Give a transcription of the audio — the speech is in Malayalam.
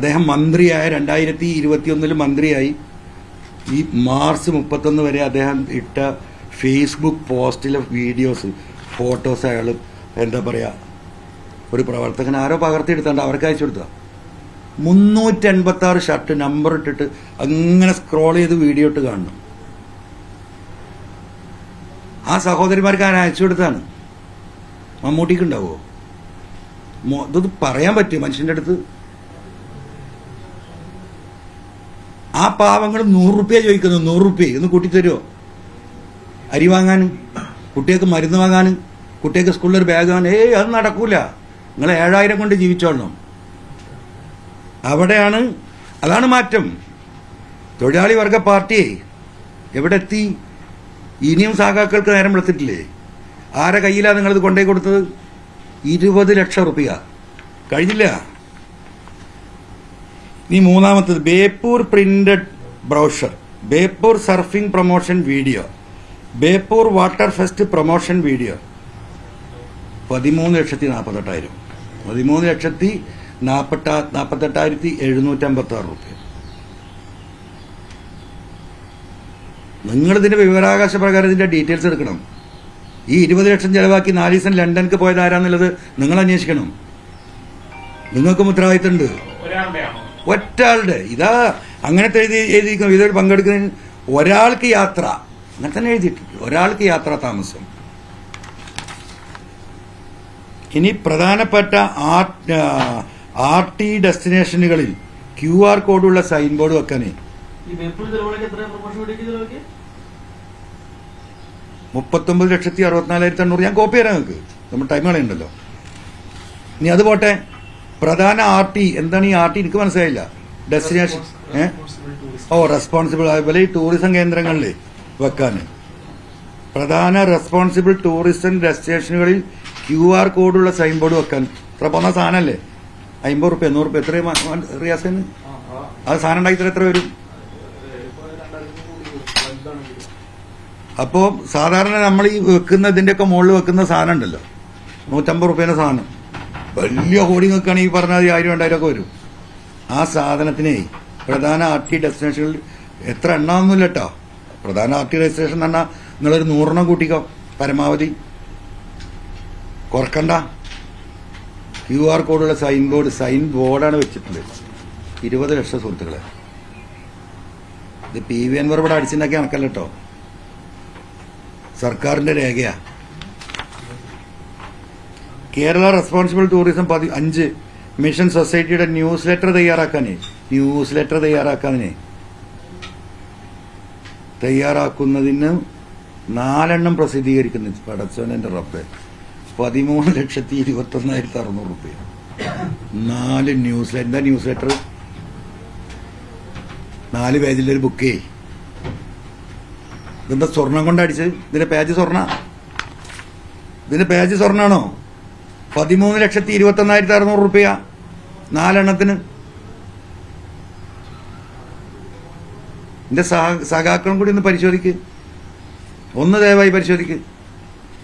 അദ്ദേഹം മന്ത്രിയായ രണ്ടായിരത്തി ഇരുപത്തിയൊന്നിൽ മന്ത്രിയായി. ഈ മാർച്ച് മുപ്പത്തൊന്ന് വരെ അദ്ദേഹം ഇട്ട ഫേസ്ബുക്ക് പോസ്റ്റിലെ വീഡിയോസ് ഫോട്ടോസ് അയാൾ എന്താ പറയുക ഒരു പ്രവർത്തകൻ ആരോ പകർത്തിയെടുത്താണ്ട് അവർക്ക് അയച്ചു കൊടുത്ത മുന്നൂറ്റി ഷർട്ട് നമ്പർ ഇട്ടിട്ട് അങ്ങനെ സ്ക്രോൾ ചെയ്ത് വീഡിയോ ഇട്ട് കാണണം. ആ സഹോദരിമാർക്ക് ആരും അയച്ചു കൊടുത്താണ് മമ്മൂട്ടിക്ക് ഉണ്ടാവുമോ പറയാൻ പറ്റുമോ? മനുഷ്യന്റെ അടുത്ത് ആ പാവങ്ങൾ നൂറ് റുപ്യ ചോദിക്കുന്നു നൂറ് റുപ്യ. ഒന്ന് കൂട്ടിത്തരുമോ അരി വാങ്ങാനും കുട്ടികൾക്ക് മരുന്ന് വാങ്ങാനും കുട്ടികൾക്ക് സ്കൂളിൽ ഒരു ബാഗ് വാങ്ങാൻ ഏയ് അത് നടക്കൂല. നിങ്ങൾ ഏഴായിരം കൊണ്ട് ജീവിച്ചോളണം. അവിടെയാണ് അതാണ് മാറ്റം. തൊഴിലാളി വർഗ പാർട്ടിയെ എവിടെ എത്തി? ഇനിയും സാഖാക്കൾക്ക് നേരം വിളിച്ചിട്ടില്ലേ ആരെ കയ്യിലാണ് നിങ്ങളിത് കൊണ്ടേ കൊടുത്തത്? ഇരുപത് ലക്ഷം റുപ്യ. കഴിഞ്ഞില്ല. ഈ മൂന്നാമത്തത് Beypore printed brochure Beypore surfing promotion video Beypore water fest promotion video പതിമൂന്ന് ലക്ഷത്തി നാൽപ്പത്തെട്ടായിരം പതിമൂന്ന് ലക്ഷത്തി നാൽപ്പത്ത നാൽപ്പത്തെട്ടായിരത്തി എഴുന്നൂറ്റമ്പത്തി ആറ് റുപ്യ. നിങ്ങളിതിന്റെ വിവരാകാശ പ്രകാരം ഇതിന്റെ ഡീറ്റെയിൽസ് എടുക്കണം. ഈ ഇരുപത് ലക്ഷം ചിലവാക്കി നാല് ദിവസം ലണ്ടനിൽ പോയത് ആരാന്നുള്ളത് നിങ്ങൾ അന്വേഷിക്കണം നിങ്ങൾക്കും ഉത്തരവാദിത്തമുണ്ട് ഒരാളുടെയാണോ ഒറ്റ ആളുടെ ഇതാ അങ്ങനത്തെ എഴുതി എഴുതിയിരിക്കുന്നു. ഇതിൽ പങ്കെടുക്കുന്നതിന് ഒരാൾക്ക് യാത്ര. അങ്ങനെ തന്നെ എഴുതിയിട്ടുണ്ട്. ഒരാൾക്ക് യാത്ര താമസം. ഇനി പ്രധാനപ്പെട്ട ആർ ആർ ടി ഡെസ്റ്റിനേഷനുകളിൽ ക്യു ആർ കോഡുള്ള സൈൻ ബോർഡ് വെക്കാനേ മുപ്പത്തൊമ്പത് ലക്ഷത്തി അറുപത്തിനാലായിരത്തി എണ്ണൂറ് ഞാൻ കോപ്പി തരാം നിങ്ങൾക്ക്. നമ്മൾ ടൈം കളയുണ്ടല്ലോ ഇനി അത് പോട്ടെ. പ്രധാന ആർ ടി എന്താണ് ഈ ആർ ടി എനിക്ക് മനസ്സിലായില്ല. ഡെസ്റ്റിനേഷൻ ഓ റെസ്പോൺസിബിൾ അതുപോലെ ഈ ടൂറിസം കേന്ദ്രങ്ങളിൽ വെക്കാൻ. പ്രധാന റെസ്പോൺസിബിൾ ടൂറിസം ഡെസ്റ്റിനേഷനുകളിൽ ക്യു ആർ കോഡുള്ള സൈൻ ബോർഡ് വെക്കാൻ. ഇത്ര പോന്ന സാധനമല്ലേ അമ്പത് റുപ്യ നൂറ് റുപ്യ എത്രയും റിയാസിന് അത് സാധനം ഉണ്ടാക്കി എത്ര വരും? അപ്പോൾ സാധാരണ നമ്മൾ ഈ വെക്കുന്ന ഇതിന്റെയൊക്കെ മുകളിൽ വെക്കുന്ന സാധനം ഉണ്ടല്ലോ. നൂറ്റമ്പത് റുപ്യേന്റെ സാധനം. വലിയ ഹോർഡിംഗ് വെക്കുകയാണെങ്കിൽ ഈ പറഞ്ഞാൽ ആയിരം രണ്ടായിരം ഒക്കെ വരും. ആ സാധനത്തിനെ പ്രധാന ആർ ടി ഡെസ്റ്റിനേഷനിൽ എത്ര എണ്ണമൊന്നുമില്ല കേട്ടോ പ്രധാന ആർ ടി ഡെസ്റ്റിനേഷൻ എന്ന് പറഞ്ഞാൽ നിങ്ങളൊരു നൂറെണ്ണം കൂട്ടിക്കോ. പരമാവധി. കുറക്കണ്ട. ക്യു ആർ കോഡുള്ള സൈൻ ബോർഡ് സൈൻ ബോർഡാണ് വെച്ചിട്ടുള്ളത്. ഇരുപത് ലക്ഷം സുഹൃത്തുക്കളെ. ഇത് പി വി എൻവർ ഇവിടെ അടിച്ചിട്ടുണ്ടാക്കി നടക്കല്ലോ കേട്ടോ സർക്കാരിന്റെ രേഖയാ. കേരള റെസ്പോൺസിബിൾ ടൂറിസം പതി അഞ്ച് മിഷൻ സൊസൈറ്റിയുടെ ന്യൂസ് ലെറ്റർ തയ്യാറാക്കാനേ. ന്യൂസ് ലെറ്റർ തയ്യാറാക്കാനേ. തയ്യാറാക്കുന്നതിന് നാലെണ്ണം പ്രസിദ്ധീകരിക്കുന്നു പടച്ചോനെ റബ്ബെ. പതിമൂന്ന് ലക്ഷത്തി ഇരുപത്തി ഒന്നായിരത്തി അറുന്നൂറ് റുപ്യ. നാല് ന്യൂസ് എന്താ ന്യൂസ് ലെറ്റർ നാല് പേജിലൊരു ബുക്കേ. ഇതെന്താ സ്വർണം കൊണ്ടടിച്ച് ഇതിന്റെ പേജ് സ്വർണ? ഇതിന്റെ പേജ് സ്വർണാണോ? പതിമൂന്ന് ലക്ഷത്തി ഇരുപത്തി ഒന്നായിരത്തി അറുന്നൂറ് റുപ്യ. നാലെണ്ണത്തിന്. എന്റെ സഹ- സഹാക്കളും കൂടി ഒന്ന് പരിശോധിക്ക്. ഒന്ന് ദയവായി പരിശോധിക്ക്.